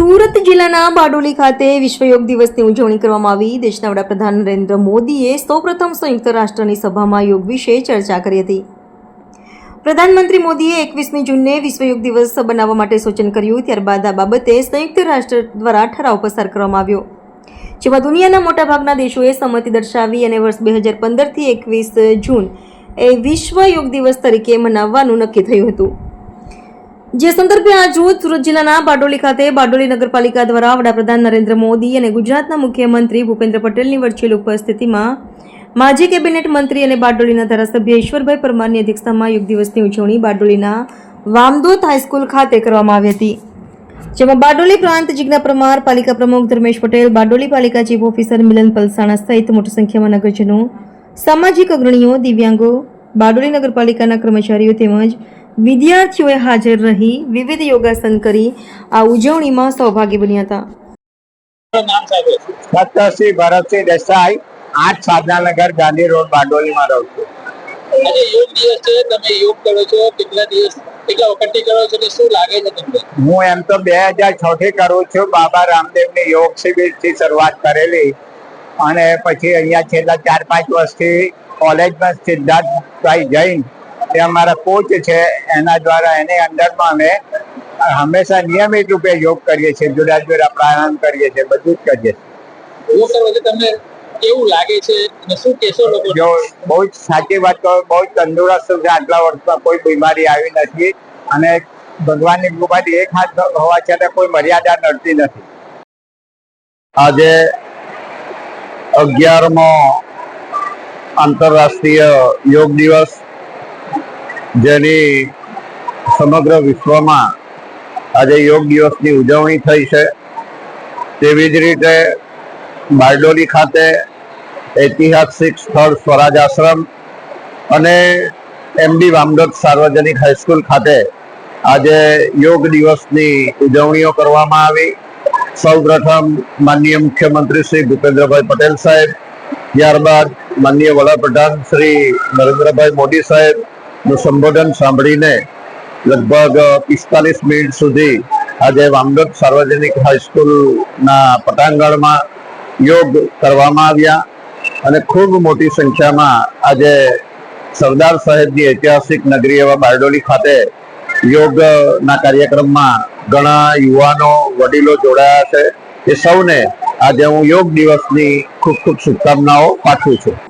જિલ્લાના બારડોલી ખાતે વિશ્વ યોગ દિવસની ઉજવણી કરવામાં આવી. દેશના વડાપ્રધાન નરેન્દ્ર મોદીએ સૌપ્રથમ સંયુક્ત રાષ્ટ્રની સભામાં યોગ વિશે ચર્ચા કરી હતી. પ્રધાનમંત્રી મોદીએ એકવીસમી જૂનને વિશ્વ યોગ દિવસ બનાવવા માટે સૂચન કર્યું. ત્યારબાદ આ બાબતે સંયુક્ત રાષ્ટ્ર દ્વારા ઠરાવ પસાર કરવામાં આવ્યો. જેમાં દુનિયાના મોટાભાગના દેશોએ સંમતિ દર્શાવી અને વર્ષ બે હજાર પંદરથી એકવીસ જૂન એ વિશ્વ યોગ દિવસ તરીકે મનાવવાનું નક્કી થયું હતું. જે સંદર્ભે આજ રોજ સુરત જિલ્લાના બારડોલી ખાતે બારડોલી નગરપાલિકા દ્વારા વડાપ્રધાન નરેન્દ્ર મોદી અને ગુજરાતના મુખ્યમંત્રી ભૂપેન્દ્ર પટેલની વર્ચ્યુઅલ ઉપસ્થિતિમાં માજી કેબિનેટ મંત્રી અને બારડોલીના ધારાસભ્ય ઈશ્વરભાઈ પરમારની અધ્યક્ષતામાં યોગ દિવસની ઉજવણી બારડોલીના વામદોત હાઈસ્કૂલ ખાતે કરવામાં આવી હતી. જેમાં બારડોલી પ્રાંત જિજ્ઞા પરમાર, પાલિકા પ્રમુખ ધર્મેશ પટેલ, બારડોલી પાલિકા ચીફ ઓફિસર મિલન પલસાણા સહિત મોટી સંખ્યામાં નગરજનો, સામાજિક અગ્રણીઓ, દિવ્યાંગો, બારડોલી નગરપાલિકાના કર્મચારીઓ તેમજ વિદ્યાર્થીઓએ હાજર રહી વિવિધ યોગાસન કરી આ ઉજવણીમાં સહભાગી બન્યા હતા. સાહેબ સત્તરસિંહ ભરતસિંહ દેસાઈ આઠ સાધનાનગર ગાંધી રોડ બારડોલીમાં રહું છું. આજે યોગ દિવસ છે તમે યોગ કરો છો કેટલા દિવસ કેટલા વખતથી કરો છો કે શું લાગે છે તમને? હું એમ તો બે હજાર છ થી કરું છું બાબા રામદેવની યોગ શિબિરથી શરૂઆત કરેલી અને પછી અહીંયા છેલ્લા ચાર પાંચ વર્ષથી કોલેજમાં સિદ્ધાર્થભાઈ જૈન તે અમારા કોચ છે એના દ્વારા એની અંદરમાં અમે હંમેશા નિયમિત રૂપે યોગ કરીએ છીએ જુદા જુદા પ્રાણાયામ કરીએ છીએ બધું જ કરીએ છીએ. તમને કેવું લાગે છે અને શું કહેશો લોકો? જો બહુ જ સાચી વાત કહું બહુ જ તંદુરસ્ત છું આટલા વર્ષમાં કોઈ બીમારી આવી નથી અને ભગવાનની કૃપાથી એક હાથ હોવા છતાં કોઈ મર્યાદા નડતી નથી. આજે અગિયારમો આંતરરાષ્ટ્રીય યોગ દિવસ જેની સમગ્ર વિશ્વમાં આજે યોગ દિવસની ઉજવણી થઈ છે. તેવી જ રીતે બારડોલી ખાતે ઐતિહાસિક સ્થળ સ્વરાજ આશ્રમ અને એમડી વામદત સાર્વજનિક હાઈસ્કૂલ ખાતે આજે યોગ દિવસની ઉજવણીઓ કરવામાં આવી. સૌ પ્રથમ માનનીય મુખ્યમંત્રી શ્રી ભૂપેન્દ્રભાઈ પટેલ સાહેબ, ત્યારબાદ માનનીય વડાપ્રધાન શ્રી નરેન્દ્રભાઈ મોદી સાહેબ નું સંબોધન સાંભળીને લગભગ પિસ્તાલીસ મિનિટ સુધી આજે વામદોદ સાર્વજનિક હાઈસ્કૂલના પટાંગણમાં યોગ કરવામાં આવ્યા અને ખૂબ મોટી સંખ્યામાં આજે સરદાર સાહેબની ઐતિહાસિક નગરી એવા બારડોલી ખાતે યોગના કાર્યક્રમમાં ઘણા યુવાનો, વડીલો જોડાયા છે. એ સૌને આજે હું યોગ દિવસની ખૂબ ખૂબ શુભકામનાઓ પાઠવું છું.